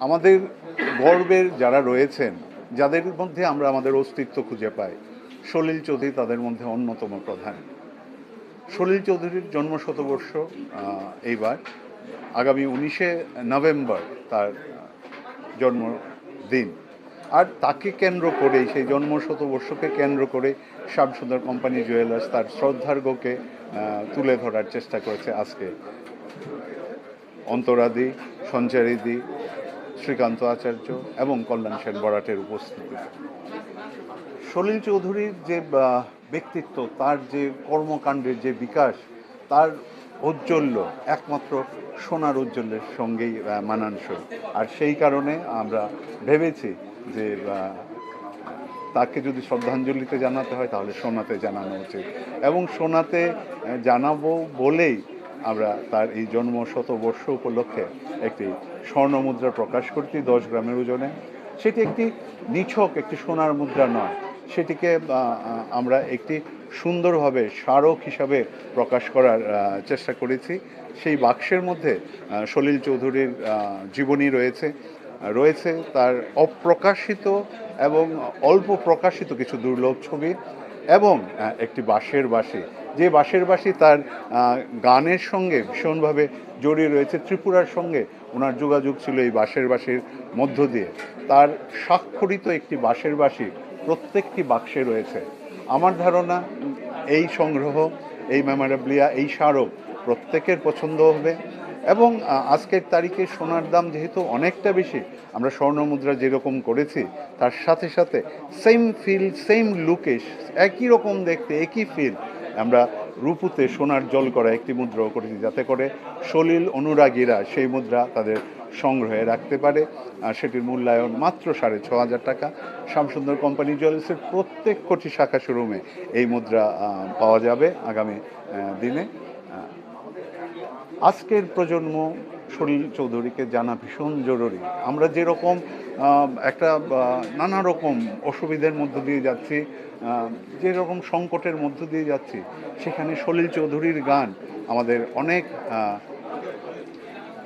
আমাদের গর্বের যারা রয়েছেন যাদের মধ্যে আমরা আমাদের অস্তিত্ব খুঁজে পাই সলিল চৌধুরী তাদের মধ্যে অন্যতম প্রধান। সলিল চৌধুরীর জন্ম শতবর্ষ এইবার। আগামী উনিশে নভেম্বর তার জন্মদিন। আর তাকে কেন্দ্র করে সেই জন্ম শতবর্ষকে কেন্দ্র করে শ্যামসুন্দর কোম্পানি জুয়েলার্স তার শ্রদ্ধার্ঘ্যকে আহ, তুলে ধরার চেষ্টা করেছে আজকে। অন্তরাদি সঞ্চারিদি শ্রীকান্ত আচার্য এবং কল্যাণ সেন বরাটের উপস্থিতিতে সলিল চৌধুরীর যে ব্যক্তিত্ব, তার যে কর্মকাণ্ডের যে বিকাশ, তার ঔজ্জ্বল্য একমাত্র সোনার ঔজ্জ্বল্যের সঙ্গেই মানানসই। আর সেই কারণে আমরা ভেবেছি যে তাকে যদি শ্রদ্ধাঞ্জলিতে জানাতে হয়, তাহলে সোনাতে জানানো উচিত। এবং সোনাতে জানাব বলেই আমরা তার এই জন্ম শতবর্ষ উপলক্ষে একটি স্বর্ণ মুদ্রা প্রকাশ করছি, দশ গ্রামের ওজনে। সেটি একটি নিছক, একটি সোনার মুদ্রা নয়। সেটিকে আমরা একটি সুন্দরভাবে স্মারক হিসাবে প্রকাশ করার চেষ্টা করেছি। সেই বাক্সের মধ্যে সলিল চৌধুরীর জীবনী রয়েছে। রয়েছে তার অপ্রকাশিত এবং অল্প প্রকাশিত কিছু দুর্লভ ছবি। এবং একটি বাঁশের বাঁশি। যে বাঁশের বাঁশি তার গানের সঙ্গে ভীষণভাবে জড়িয়ে রয়েছে। ত্রিপুরার সঙ্গে ওনার যোগাযোগ ছিল এই বাঁশের বাঁশির মধ্য দিয়ে। তার স্বাক্ষরিত একটি বাঁশের বাঁশি প্রত্যেকটি বাক্সে রয়েছে। আমার ধারণা, এই সংগ্রহ, এই মেমোরেবলিয়া এই স্মারক প্রত্যেকের পছন্দ হবে। এবং আজকের তারিখে সোনার দাম যেহেতু অনেকটা বেশি, আমরা স্বর্ণ মুদ্রা যেরকম করেছি, তার সাথে সাথে সেম ফিল সেম লুকে একই রকম দেখতে, একই ফিল আমরা রূপুতে সোনার জল করা একটি মুদ্রাও করেছি, যাতে করে সলিল অনুরাগীরা সেই মুদ্রা তাদের সংগ্রহে রাখতে পারে। আর সেটির মূল্যায়ন মাত্র সাড়ে ছ হাজার টাকা। শ্যামসুন্দর কোম্পানি জুয়েলার্সের প্রত্যেক কোটি শাখা শোরুমে এই মুদ্রা পাওয়া যাবে আগামী দিনে। আজকের প্রজন্ম সলিল চৌধুরীকে জানা ভীষণ জরুরি। আমরা যেরকম একটা নানা রকম অসুবিধার মধ্য দিয়ে যাচ্ছি যেরকম সংকটের মধ্য দিয়ে যাচ্ছি, সেখানে সলিল চৌধুরীর গান আমাদের অনেক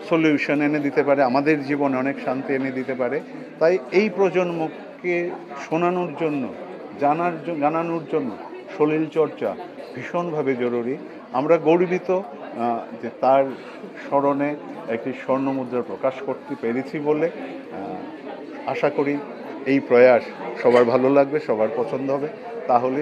সলিউশন এনে দিতে পারে, আমাদের জীবনে অনেক শান্তি এনে দিতে পারে। তাই এই প্রজন্মকে শোনানোর জন্য, জানার জানানোর জন্য সলিল চর্চা ভীষণভাবে জরুরি। আমরা গর্বিত যে তার স্মরণে একটি স্বর্ণ মুদ্রা প্রকাশ করতে পেরেছি বলে আশা করি এই প্রয়াস সবার ভালো লাগবে, সবার পছন্দ হবে। তাহলে